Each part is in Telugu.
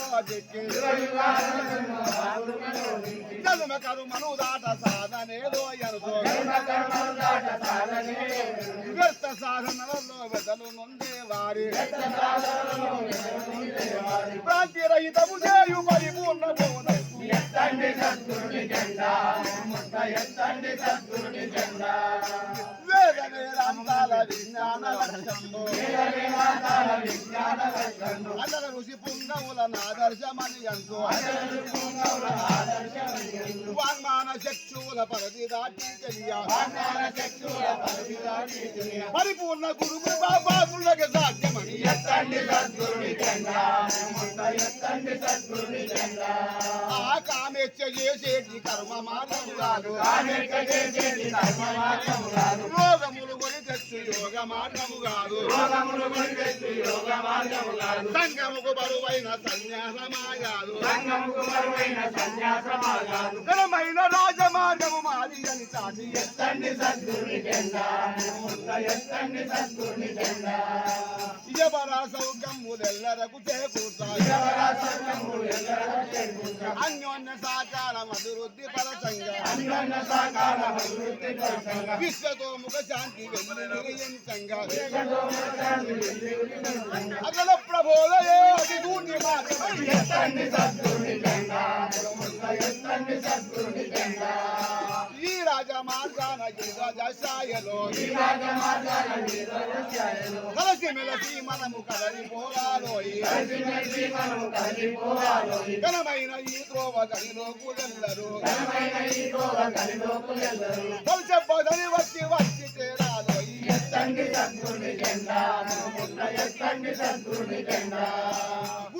యుగాలలో జన్మ కరుమను దాట సాధనేదో వ్యర్థ సాధనలలో వెదలు వారి ప్రాంతి రహితము చేయు పరిపూర్ణ వేదాంతాల విజ్ఞాన ఋషి పుంగవుల ఆదర్శమని అంటూ వాంగ్మాన చక్షువుల పరిధి దాటి పరిపూర్ణ గురువు సాధ్యమని. ఆ కామేచ్ఛ చేసేటి కర్మ మార్గము కాదు. రోగములు కొని తెచ్చు యోగ మార్గము కాదు. సంగముకు బరువైన సన్యాసమాగాదు ఘనమైన రాజ మార్గము మాది అని చాటి ఎత్తండి ఎవర సౌఖ్యములెల్లరకు చేకూర్చాలి అన్యోన్య సాకారం అభివృద్ధి పరచంగా విశ్వతో ముఖ శాంతి వెల్లించంగా అగల ప్రబోధయే అతి రాజ మార్గాన గిరిరాజాశాయలో కలసి మెలసి మనము కదలి పోరాలోయి ఘనమైన ఈ త్రోవ గనిలో కూలెల్లరు వచ్చి వచ్చి చేరాలోయి గురు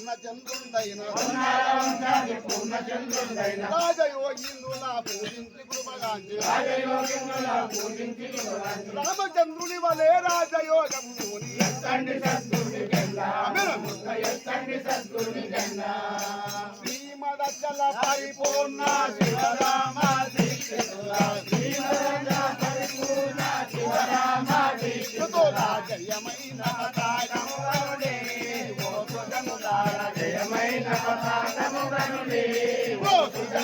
పూర్ణ చంద్రుండైన రాజయోగింద్రుల పూజించి కృపగాంచి రామచంద్రుని వలే రాజయోగములోని శ్రీమదచల పరిపూర్ణ శివరామ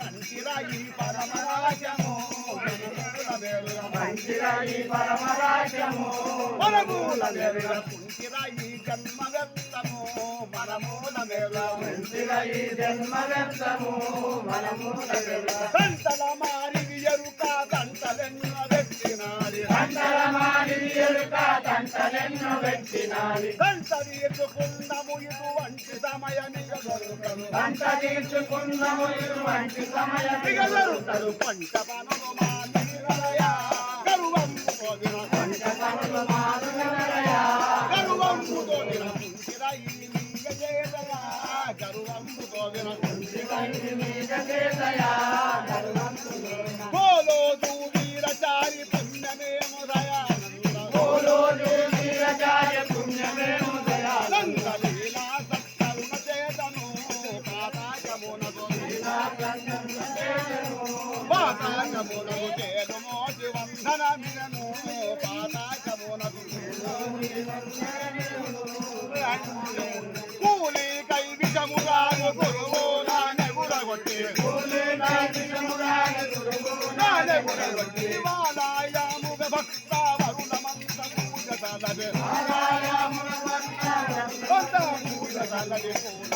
మంచిరాయి పరమరాజము. కంటల మారి ఎరుక కంటల మారి ఎరుక వెంటనెన్ను వెంచినాని కంట తీర్చుకుందము ఇటువంటి సమయం కంట తీర్చుకుందము ఇటువంటి సమయం పంట Thank you.